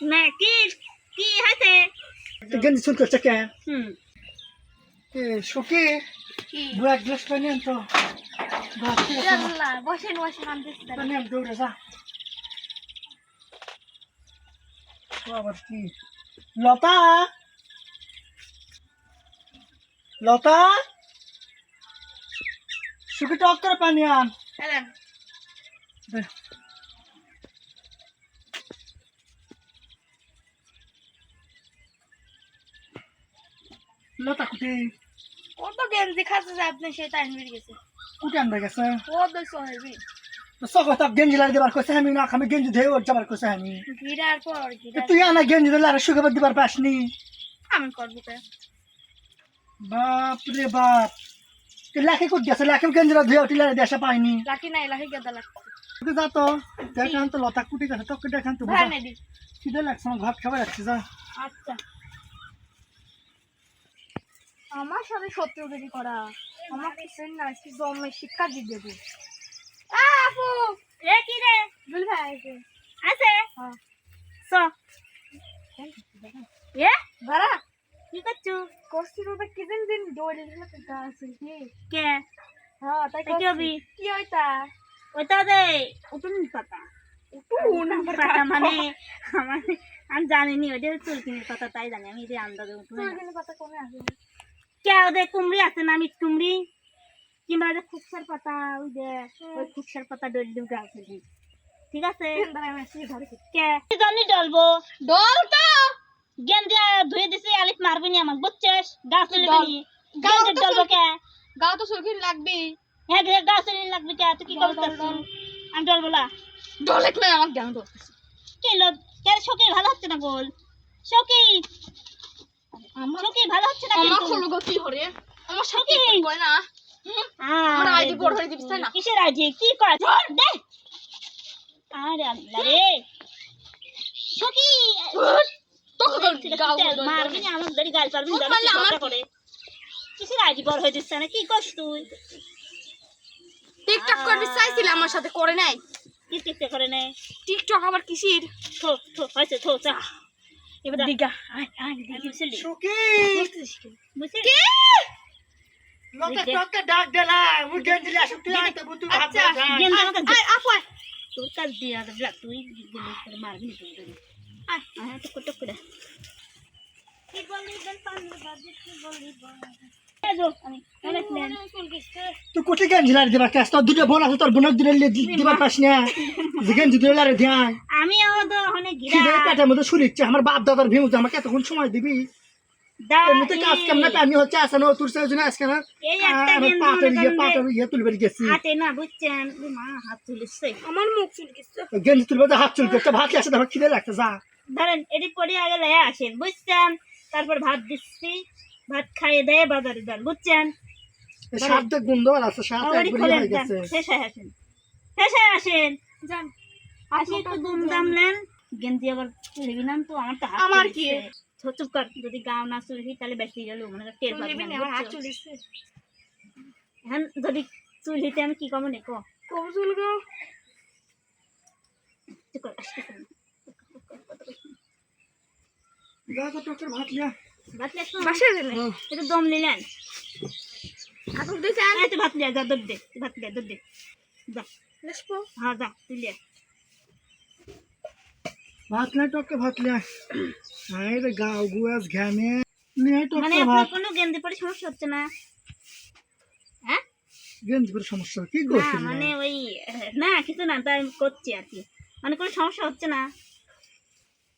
না কি কি হয়েছে? গেঞ্জি চুল করছে কে? হুম। সুখী? দু এক গ্লাস পানি আন তো। ভাত খেয়ে আসো। বসেন বসেন আনতেছি দাঁড়ান। পানি আন দৌড়ে যা। আবার কি? লতা? লতা? সুখী টক করে পানি আন। লতা কুটি। ও তো গেঞ্জি খাচ্ছে আপনি সেটা আনবির গেছে? কুটি আনবে গেছে। ও তো সহেবি সকল গেঞ্জি লাগে দেবার কইছে আমি না আমি গেঞ্জি ধুয়ে ওর যাবার কইছে আমি। ঘিরার পর তুই আনা গেঞ্জি দিলে আর সুখে দিবার পাসনি আমি করব কে? বাপ রে বাপ। তুই লাখে কই গেছে লাখে গেঞ্জি ধুয়ে উঠিলে দেশে পাইনি। লাকি নাই লাকি গেদা লাগছে তুই যা তো দেখান তো লতা কুটি গেছে তোকে দেখান তো ভাই নেদি লাগছে আমার ভাত খাবার যাচ্ছে যা। আচ্ছা। আমার সাথে শত্রু দেরি করা। আমার পিছনে না আজকে জমে শিক্ষা দিয়ে দেবো আপু এ কি রে? দুল ভাই আছে। আছে? হ্যাঁ। চ। এ? বারা কি করছু? করছি তো কি দিন দিন দৌড়ে দিলে তো গা আছে কি? কে? হ্যাঁ তাই কি হবি? কি হইতা ওটা দে উঠুন পাতা। আমার পাতা মানে আমার আমি জানিনি ওটা চুলকিনির কথা তাই জানি। আমি যে আন্দাজে উঠুন কিন্তু কথা কমে আসবে কে ওদের কুমড়ি আছে না মিট কুমড়ি? কিংবা ওদের খুকসার পাতা ওই যে ওই খুকসার পাতা ডল ডুব আছে ঠিক আছে? কে? জানি ডলবো? ডল তো! গেম দিয়া ধুয়ে দিছি আলিফ মারবি নি আমাকে বুঝছিস? গাছ চলে ডলবো কে? গাও তো সুরখিন লাগবে। হ্যাঁ গে গাছ চলে লাগবে কে? তুই কি করছিস। আমি ডলবো না ডল না কি লো কে শোকে ভালো হচ্ছে না গোল? শোকি ভালো হচ্ছে না আমার কিন্তু? খোলো গো কি হরে? আমার শোকি কই না। আমার ID board হয়ে দিবি, না? কিসের আইডি কি করা দে! আরে আল্লাহ রে! তোকে ঠিক গাও মারবি না। আমার ধরে গাল পারবি না আমার করে। কিসের আইডি বড় হয়ে দিচ্ছে না? কি করছ তুই? টিকটক করবি চাইছিল আমার সাথে করে নাই? কি টিকতে করে নে টিকটক আবার কিসির? থো থো হয়েছে থো চা। এবার দিগা আয় আয় দেখি বুঝলি কি? লতা তোকে ডাক দিলা ওই গেঞ্জি আসুক তুই আনতে তুই ভাত আচ্ছা, আমাকে আয় আপু আয়। তোর কাজ দিয়ে দেবে তুই গেলে করে মারবি না তুই আয় আয় তো কত করে। কি বলি দেন পানি বাজে কি বলি নেন তুই দিবার কাজ তোর দুটো বোন আছে তোর বোনক দিলে দিবার পাস না। যে গেঞ্জি দিলে লাগে ধ্যান আমি তো অনেক খিদে পেটের মধ্যে শুনিচ্ছে আমার বাপ দাদার ভিউ আমাকে এতক্ষণ সময় দিবি। এমনিতে কাজ কেমন আমি হচ্ছে আসে তোর সাথে জন্য আজকে না। এই একটা আমার গেঞ্জি পাটের ইয়ে পাটের ইয়ে তুলবে গেছি হাতে না বুঝছেন মা হাত তুলিছে। আমার মুখ চুলকিছে। গেঞ্জি তুলবে হাত চুলকে ভাত আসে আমার খিদে লাগছে যা। ধরেন এটি পরে আগে লয়ে আসেন বুঝছেন? তারপর ভাত দিচ্ছি। ভাত খাইয়ে দেয় বাজারে যান বুঝছেন? সাত গন্ধ আর আছে সাত ওরই একবার হয়ে গেছে। শেষ হয়ে আসেন। শেষ হয়ে আসেন। জান আসি একটু দুম দাম নেন। গেঞ্জি আবার চুলবি না তো আমার তো আমার কি? চুপ কর যদি গাও না চুলবি তাহলে বেশি গেল মানে টের পাবি না, না আমার হাত? চুলিছে। এখন যদি চুলিতে আমি কি কমো নেকো? কবে চুলগো চুপ কর আসতেছে না। যা তো ভাত লিয়া ভাত গেলে? একটু দম নিলেন ভাত লিয়া যা দুধ দে তুই ভাত লিয়া দুধ দে। যা। লেসপো হ্যাঁ যা তুই লিয়া ভাত নাই তোকে ভাত লিয়া হাই রে গাও গুয়াস ঘামে নিয়ে মানে আপনার কোনো গেঞ্জি পরে সমস্যা হচ্ছে না? হ্যাঁ? সমস্যা কি করছিস মানে ওই না কিছু না তাই করছি আর কি। মানে কোনো সমস্যা হচ্ছে না?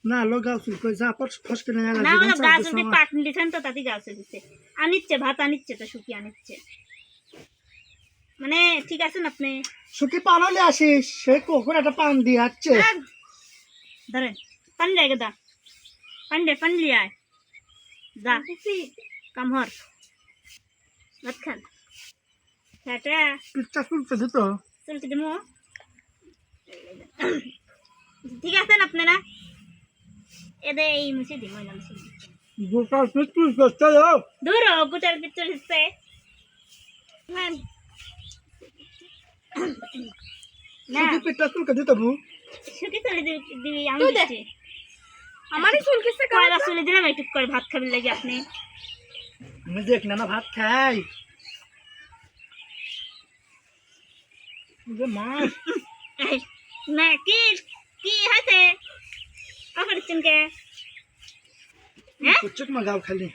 না লো গাও চুল কই যা পর ফস করে না না হলো গাছ যদি পাটনি তো তাতে গাছ দিচ্ছে আনিচ্ছে ভাত আনিচ্ছে তো শুকিয়ে আনিচ্ছে। মানে ঠিক আছেন আপনি? সুকি পানালে আসিস সে কখন একটা পান দিয়ে আসছে? ধরেন পানি লাগে দা। পানি দে পানি লিয়ে আয়। যা কামহর ভাত খান। হ্যাঁ পিঠটা চুলতে দিত চলতে দেবো। ঠিক আছেন আপনারা এদের এই মুছে দিব এলাম গোটা পিঠ তুই করতে যাও দূর গোটার পিছর হিসে না সুকি পিঠটা চুলকে দিত বু শুকি চলে দিবি আমি তুই দে। দিচ্ছি আমারই চুলকিছে কয়বার চলে দিলাম একটু করে ভাত খাবেন লাগে আপনি আমি দেখ না না ভাত খাই মা না কি কি হয়েছে হ্যাঁ? গাও খালি।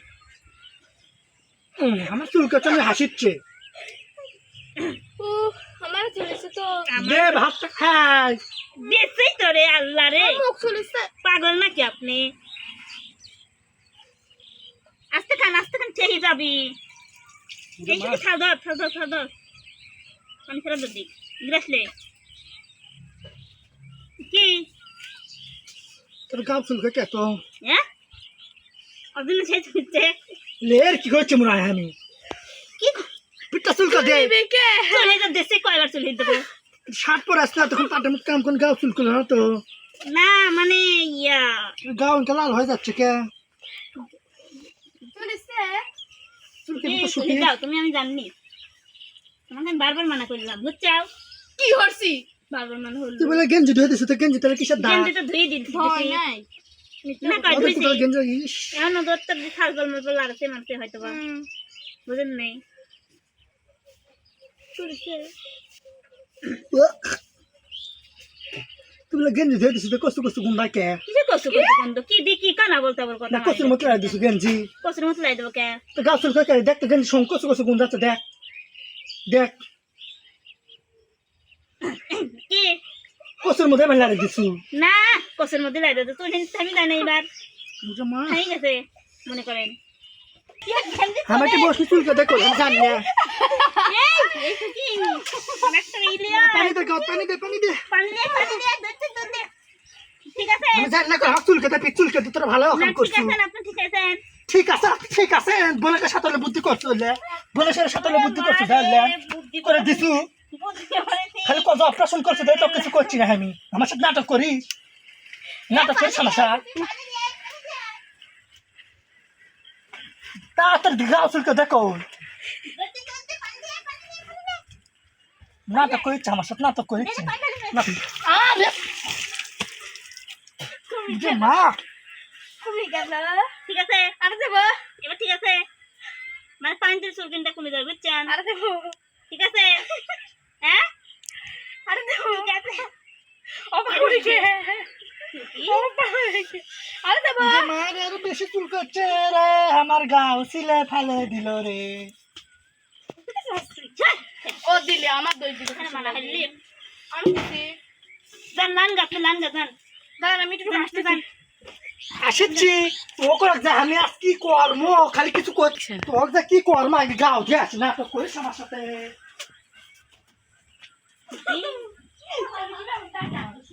আমার চুল কাছে আমি হাসিচ্ছে। ও আমার চুলিছে তো দে ভাতটা খাই। বেশি তো রে আল্লাহ রে। মুখ চুলিছে পাগল নাকি আপনি? আস্তে খান আস্তে খান খেয়ে যাবি। শুধু খাও ধর খাও পানি ফেরত দিক গ্রাসলে কি? তোর গাও চুল কে তো? হ্যাঁ সেই চলছে লের কি করছে মনে হয় আমি? কি? পিঠটা চুল কা? দে চলে যা দেশে কয়বার চলে দেবো। শার্ট পরে আসলে তখন পাটের মতো কাম কোন গাও চুল করল না তো? না মানে ইয়া। গাও লাল হয়ে যাচ্ছে কে? তুমি আমি জানি তোমাকে বারবার মানা করলাম বুঝছাও কি করছি? বারবার মানা হলো। তুই বলে গেঞ্জি ধুয়ে দিছিস তো গেঞ্জি তাহলে কিসের দাগ? গেঞ্জি তো ধুয়ে দিন ভয় নাই। না কয় ওদের গেঞ্জি এখন ওদের তো খাল গল লাগছে মানতে হয়তো বা। বুঝেন নাই? চলছে তুই বলে গেঞ্জি ধুয়ে দিছিস তো কষ্ট কষ্ট গুন্ডা কে? কষ্ট করতে বন্ধ কি দি কি কানা বলতে আবার কথা না মতো লাই গেঞ্জি। কষ্টের মতো লাই দেবো কে? তো গেঞ্জি সঙ্গ কষ্ট কষ্ট গুন্ডা আছে দেখ। দেখ কি কষ্টের মধ্যে লাড়ি দিছু। না কষ্টের মধ্যে লাই দেবো তুই আমি জানি এবার বুঝো মা। হয়ে গেছে মনে করেন। তো আমার কি বসে চুল কে দেখো আমি জানি না। এই, এই তো কি? পানি দে পানি দে পানি দে। পানি দে, পানি দে। ঠিক আছে? আমি জানি না হাত চুল কেটে চুল কেটে তোরা ভালো না, কাম ঠিক করছিস আছেন, আপনি ঠিক আছেন। ঠিক আছে ঠিক আছে বলে সাথে বুদ্ধি করছ বলে সাথে বুদ্ধি করছ তাহলে বুদ্ধি করে দিছু। বুদ্ধি। খালি কত অপারেশন করছে তাই তো কিছু করছি না আমি। আমার সাথে নাটক করি। নাটক করি সমস্যা তাড়াতাড়ি দিঘা আসলকে দেখো। পানি পানি পানি। নাটক করেছে আমার সাথে নাটক পানি যে মা! ঠিক আছে, আর দেবো। এবার ঠিক আছে। মানে পানিতে চুলকিনটা কমে যাবে বুঝছেন আর দেবো। ঠিক আছে। হ্যাঁ? আর আর দেবো বেশি রে আমার গাও সিলে ফেলে দিল রে। ও দিলে আমার দই দিলে। মালা আমি দিছি। লান গাছ লান একটু আসেছি ও যে আমি আজ কি কর্ম? খালি কিছু করছি তোর যা কি কর্ম? আমি গাও দিয়ে আসি নাটক করিস আমার সাথে। Tapi, kita.